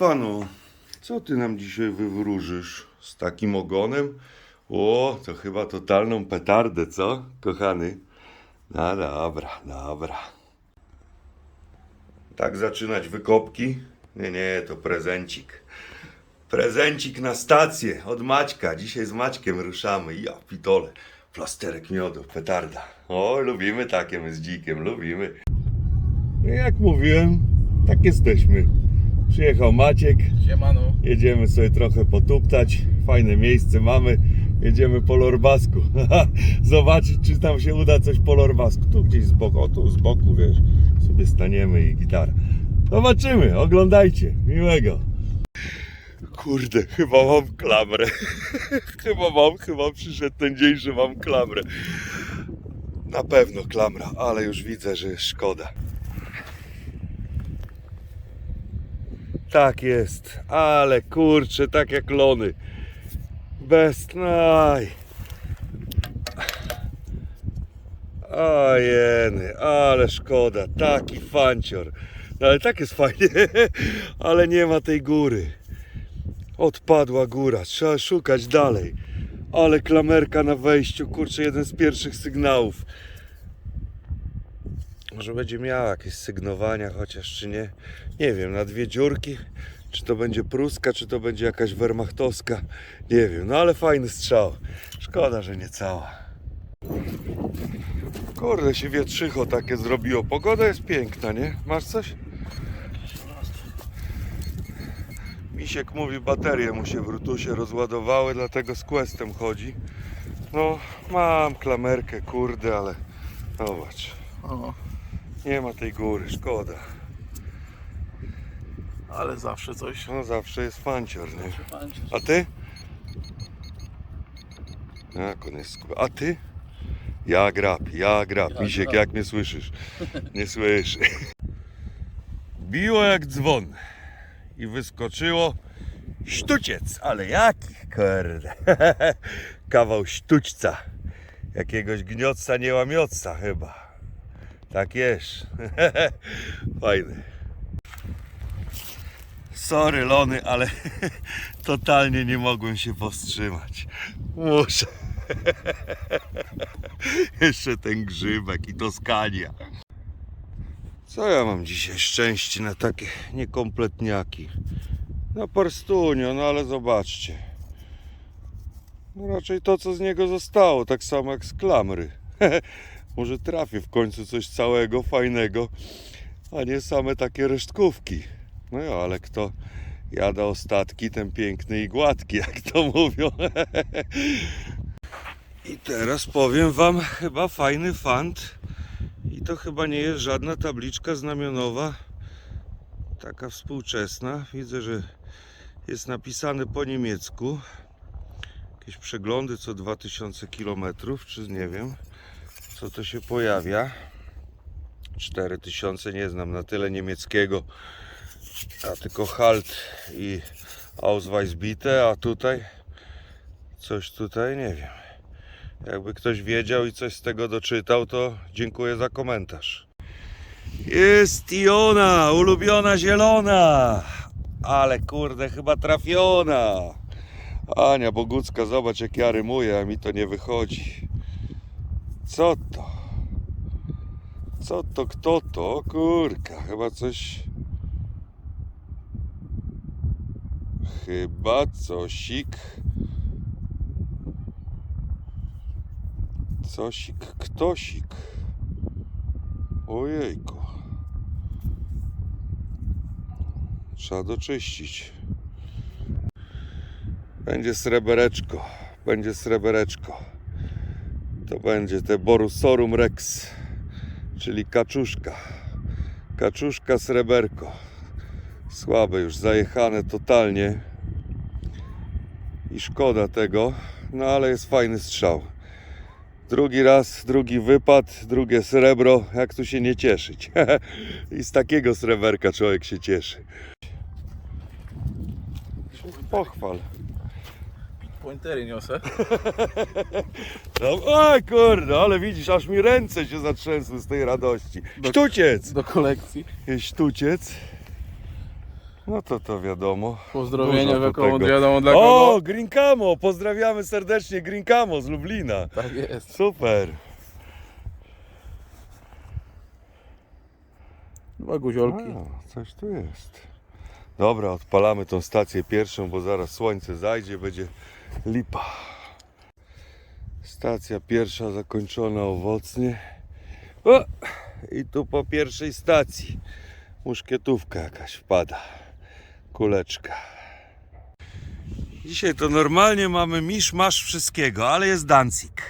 Stefano, co ty nam dzisiaj wywróżysz z takim ogonem? O, to chyba totalną petardę, co, kochany? No dobra, dobra. Tak zaczynać wykopki? Nie, nie, to prezencik. Prezencik na stację od Maćka. Dzisiaj z Maćkiem ruszamy. Ja pitole. Plasterek miodu, petarda. O, lubimy takie my z dzikiem, lubimy. No jak mówiłem, tak jesteśmy. Przyjechał Maciek, Siemano. jedziemy sobie trochę potuptać. Fajne miejsce mamy. Jedziemy po Lorbasku. Zobaczyć, czy tam się uda coś po Lorbasku. Tu gdzieś z boku, o tu z boku, wiesz. Sobie staniemy i gitara. Zobaczymy, oglądajcie. Miłego. Kurde, chyba mam klamrę. chyba mam, chyba przyszedł ten dzień, że mam klamrę. Na pewno klamra, ale już widzę, że jest szkoda. Tak jest, ale kurczę, tak jak lony. Bez naj. Ojeny, ale szkoda, taki fancior. No ale tak jest fajnie, ale nie ma tej góry. Odpadła góra, trzeba szukać dalej. Ale klamerka na wejściu, kurczę, jeden z pierwszych sygnałów. Może będzie miała jakieś sygnowania, chociaż czy nie. Nie wiem, na dwie dziurki. Czy to będzie pruska, czy to będzie jakaś wehrmachtowska. Nie wiem, no ale fajny strzał. Szkoda, że nie cała. Kurde, się wietrzycho takie zrobiło. Pogoda jest piękna, nie? Masz coś? Misiek mówi, baterie mu się w rutusie rozładowały, dlatego z questem chodzi. No, mam klamerkę, kurde, ale zobacz. O, Nie ma tej góry, szkoda. ale zawsze coś. No zawsze jest fancior, nie? A ty? Jak on jest. A ty? Ja grab, ja grab. Ja Misiek, grab. jak mnie słyszysz? Nie słyszę. Biło jak dzwon. I wyskoczyło sztuciec, ale jaki, kurde. Kawał sztućca. Jakiegoś gniotca, nie łamiotca chyba. Tak jest. Fajny. Sorry, Lony, ale totalnie nie mogłem się powstrzymać. Muszę. Jeszcze ten grzybek i Toskania. Co ja mam dzisiaj szczęście na takie niekompletniaki? Na parstunio, no ale zobaczcie. No raczej to, co z niego zostało, tak samo jak z klamry. Może trafię w końcu coś całego, fajnego, a nie same takie resztkówki. No ja, ale kto jada ostatki, ten piękny i gładki, jak to mówią. I teraz powiem Wam, chyba fajny fant. I to chyba nie jest żadna tabliczka znamionowa, taka współczesna. Widzę, że jest napisane po niemiecku. Jakieś przeglądy co 2000 km, czy nie wiem, co to się pojawia. 4000 nie znam na tyle niemieckiego, a tylko Halt i Ausweisbitte, a tutaj coś tutaj nie wiem. Jakby ktoś wiedział i coś z tego doczytał, to dziękuję za komentarz. Jest i ona, ulubiona zielona. Ale kurde, chyba trafiona. Ania Bogucka, zobacz jak ja rymuję, a mi to nie wychodzi. Co to? Co to, kto to? Kurka, chyba coś... Chyba cosik... Cosik, ktosik. Ojejku. Trzeba doczyścić. Będzie srebereczko. Będzie srebereczko. To będzie te Borusorum Rex, czyli kaczuszka. Kaczuszka sreberko. Słabe już, zajechane totalnie. I szkoda tego, no ale jest fajny strzał. Drugi raz, drugi wypad, drugie srebro, jak tu się nie cieszyć. I z takiego sreberka człowiek się cieszy. Pochwal. Pointery niosę. No, oj kurde, ale widzisz, aż mi ręce się zatrzęsły z tej radości. Do- Sztuciec! Do kolekcji. Sztuciec. No to to wiadomo. Pozdrowienia wiadomo, wiadomo dla O, kogo. Green Camo! Pozdrawiamy serdecznie Green Camo z Lublina. Tak jest. Super. Dwa guziolki. A, coś tu jest. Dobra, odpalamy tą stację pierwszą, bo zaraz słońce zajdzie, będzie lipa. Stacja pierwsza zakończona owocnie. O! I tu po pierwszej stacji muszkietówka jakaś wpada. Kuleczka. Dzisiaj to normalnie mamy misz masz wszystkiego, ale jest dancik.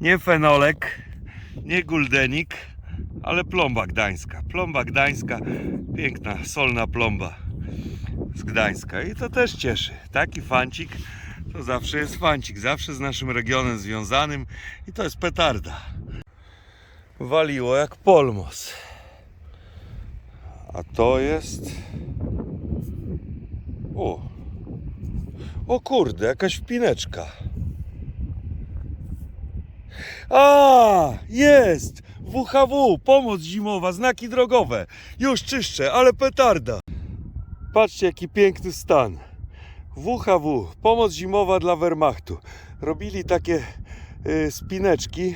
Nie fenolek, nie guldenik, ale plomba gdańska. Plomba gdańska, piękna, solna plomba z Gdańska. I to też cieszy. Taki fancik to zawsze jest fancik, zawsze z naszym regionem związanym i to jest petarda. Waliło jak polmos. A to jest. O! O kurde, jakaś wpineczka. A, jest! WHW, pomoc zimowa, znaki drogowe. Już czyszczę, ale petarda. Patrzcie, jaki piękny stan. WHW, pomoc zimowa dla Wehrmachtu. Robili takie y, spineczki,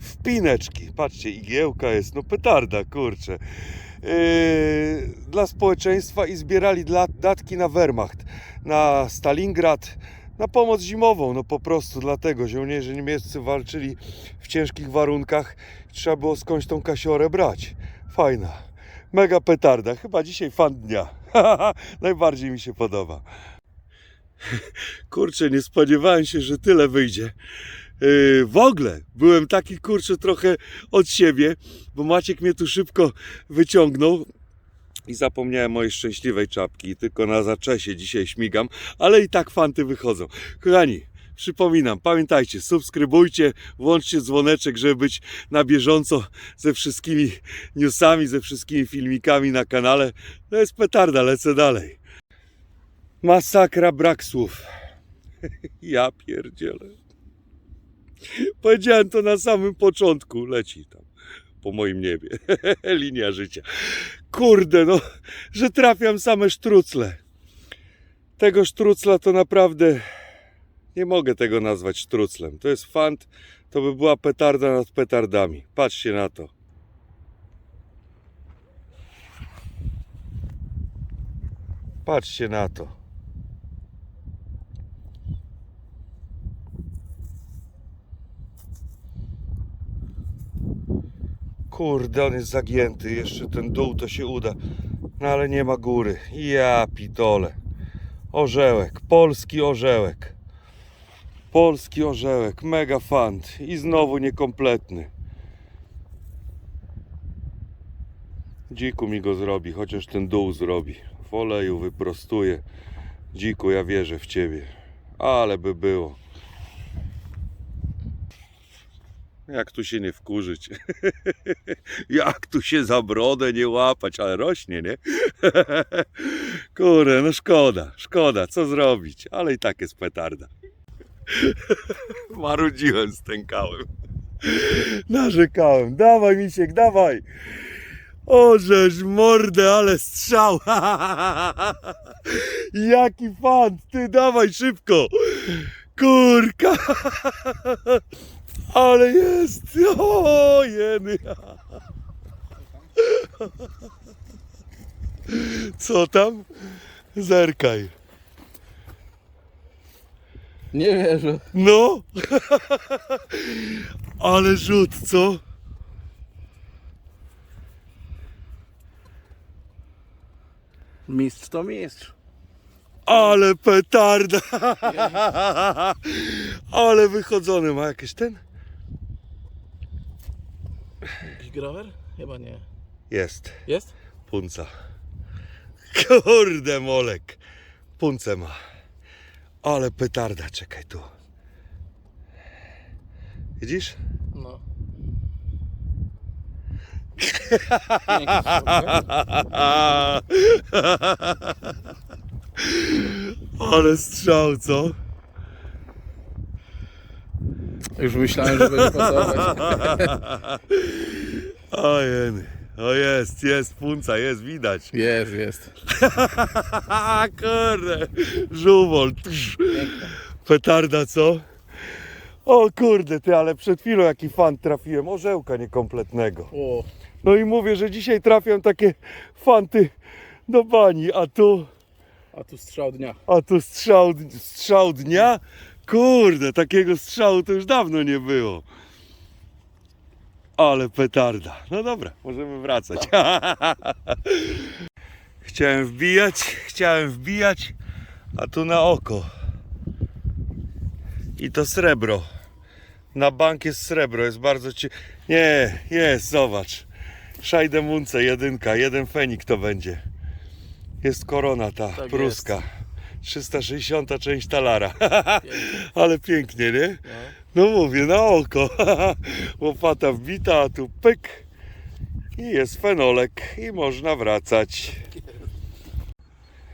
wpineczki. Patrzcie, igiełka jest, no petarda, kurczę. Yy, dla społeczeństwa i zbierali dla, datki na Wehrmacht, na Stalingrad, na pomoc zimową, no po prostu dlatego żołnierze niemieccy walczyli w ciężkich warunkach trzeba było skądś tą kasiorę brać. Fajna, mega petarda, chyba dzisiaj fan dnia. Najbardziej mi się podoba. Kurczę, nie spodziewałem się, że tyle wyjdzie. Yy, w ogóle byłem taki kurczę trochę od siebie, bo Maciek mnie tu szybko wyciągnął i zapomniałem mojej szczęśliwej czapki. Tylko na zaczesie dzisiaj śmigam, ale i tak fanty wychodzą. Kochani, przypominam, pamiętajcie, subskrybujcie, włączcie dzwoneczek, żeby być na bieżąco ze wszystkimi newsami, ze wszystkimi filmikami na kanale. To jest petarda, lecę dalej. Masakra, brak słów. Ja pierdzielę. Powiedziałem to na samym początku. Leci tam po moim niebie. Linia życia. Kurde, no, że trafiam same sztrucle. Tego sztrucla to naprawdę nie mogę tego nazwać sztruclem. To jest fant, to by była petarda nad petardami. Patrzcie na to. Patrzcie na to. Kurde, on jest zagięty. Jeszcze ten dół to się uda. No ale nie ma góry. Ja pitole. Orzełek. Polski orzełek. Polski orzełek. Mega fant. I znowu niekompletny. Dziku mi go zrobi, chociaż ten dół zrobi. W oleju wyprostuje. Dziku, ja wierzę w ciebie. Ale by było. Jak tu się nie wkurzyć? Jak tu się za brodę nie łapać, ale rośnie, nie? Kurde, no szkoda, szkoda, co zrobić, ale i tak jest petarda. Marudziłem, stękałem. Narzekałem. Dawaj, misiek, dawaj. Ożeż mordę, ale strzał. Jaki fan, ty dawaj szybko. Kurka. Ale jest! O, jeny! Co tam? Zerkaj. Nie wierzę. No! Ale rzut, co? Mistrz to mistrz. Ale petarda! Ale wychodzony ma jakieś ten? Jakiś grawer? Chyba nie. Jest. Jest? Punca. Kurde molek. Punce ma. Ale petarda, czekaj tu. Widzisz? No. Ale strzał, co? Już myślałem, że będzie pasować. Ojeny. O jest, jest punca, jest, widać. Jest, jest. kurde, żuwol. Tsz. Petarda, co? O kurde, ty, ale przed chwilą jaki fan trafiłem, orzełka niekompletnego. O, No i mówię, że dzisiaj trafiam takie fanty do bani, a tu, a tu strzał dnia. a tu strzał, strzał dnia. Kurde, takiego strzału to już dawno nie było. Ale petarda. No dobra, możemy wracać. chciałem wbijać, chciałem wbijać, a tu na oko. I to srebro. Na bank jest srebro, jest bardzo ci... Nie, jest, zobacz. Szajdemunce, jedynka, jeden fenik to będzie. Jest korona ta, Tak pruska. 360 część talara. Ale pięknie, nie? No. No mówię, na oko. Łopata wbita, a tu pyk. I jest fenolek i można wracać.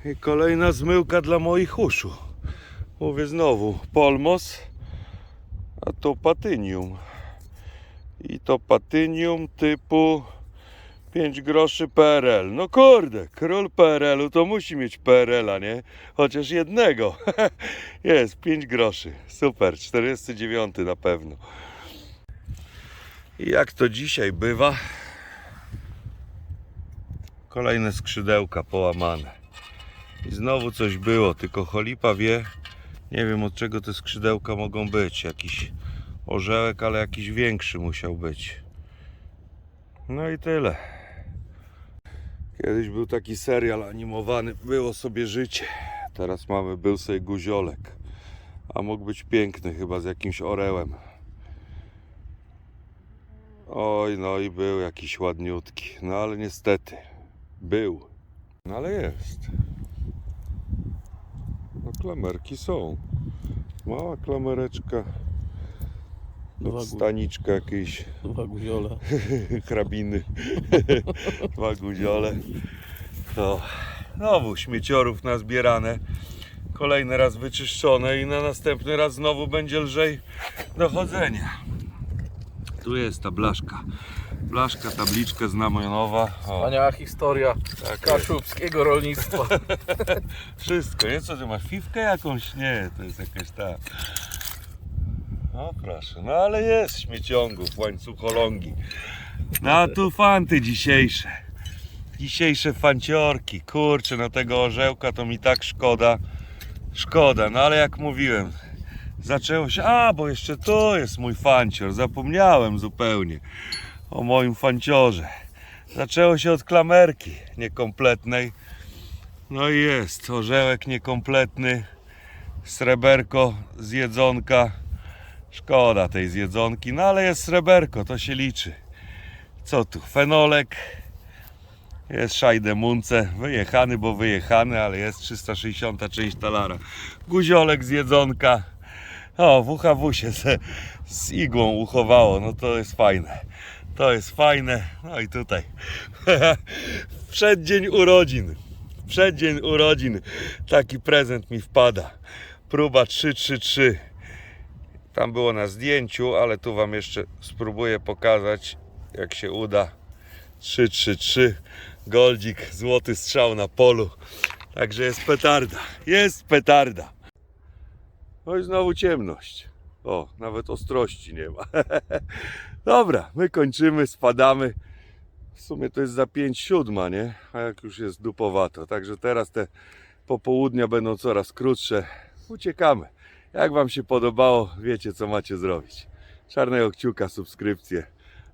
I kolejna zmyłka dla moich uszu. Mówię znowu, polmos, a to patynium. I to patynium typu 5 groszy PRL. No kurde, król PRL-u to musi mieć PRL-a, nie? Chociaż jednego. Jest, 5 groszy. Super, 49 na pewno. I jak to dzisiaj bywa, kolejne skrzydełka połamane. I znowu coś było, tylko cholipa wie, nie wiem od czego te skrzydełka mogą być. Jakiś orzełek, ale jakiś większy musiał być. No i tyle. Kiedyś był taki serial animowany, było sobie życie. Teraz mamy był sobie guziolek. A mógł być piękny, chyba z jakimś orełem. Oj, no i był jakiś ładniutki. No ale niestety, był. No ale jest. No klamerki są. Mała klamereczka. Gu- Staniczka jakiejś dwa guziole. hrabiny, dwa guziole. No, znowu śmieciorów nazbierane. Kolejny raz wyczyszczone i na następny raz znowu będzie lżej do chodzenia. Tu jest ta blaszka. Blaszka, tabliczka znamionowa. Wspaniała historia tak jest. kaszubskiego rolnictwa. Wszystko, nie? Co ty masz? Fifkę jakąś? Nie, to jest jakaś ta. No proszę, no ale jest śmieciągów, łańcucholągi. No tu fanty dzisiejsze. Dzisiejsze fanciorki. Kurczę, no tego orzełka to mi tak szkoda. Szkoda, no ale jak mówiłem, zaczęło się. A, bo jeszcze to jest mój fancior. Zapomniałem zupełnie o moim fanciorze. Zaczęło się od klamerki niekompletnej. No i jest, orzełek niekompletny, sreberko z jedzonka. Szkoda tej zjedzonki, no ale jest sreberko, to się liczy. Co tu, fenolek, jest szajdemunce, wyjechany, bo wyjechany, ale jest 360 część talara. Guziolek z jedzonka. O, WHW się z, z igłą uchowało, no to jest fajne. To jest fajne. No i tutaj. Przeddzień urodzin przeddzień urodzin taki prezent mi wpada. Próba 333. Tam było na zdjęciu, ale tu wam jeszcze spróbuję pokazać jak się uda. 333 Goldzik, złoty strzał na polu. Także jest petarda. Jest petarda. No i znowu ciemność. O, nawet ostrości nie ma. Dobra, my kończymy, spadamy. W sumie to jest za 5 siódma, nie? A jak już jest dupowato. Także teraz te popołudnia będą coraz krótsze. Uciekamy. Jak Wam się podobało, wiecie co macie zrobić. Czarnego kciuka, subskrypcję.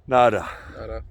Nara. Dobra.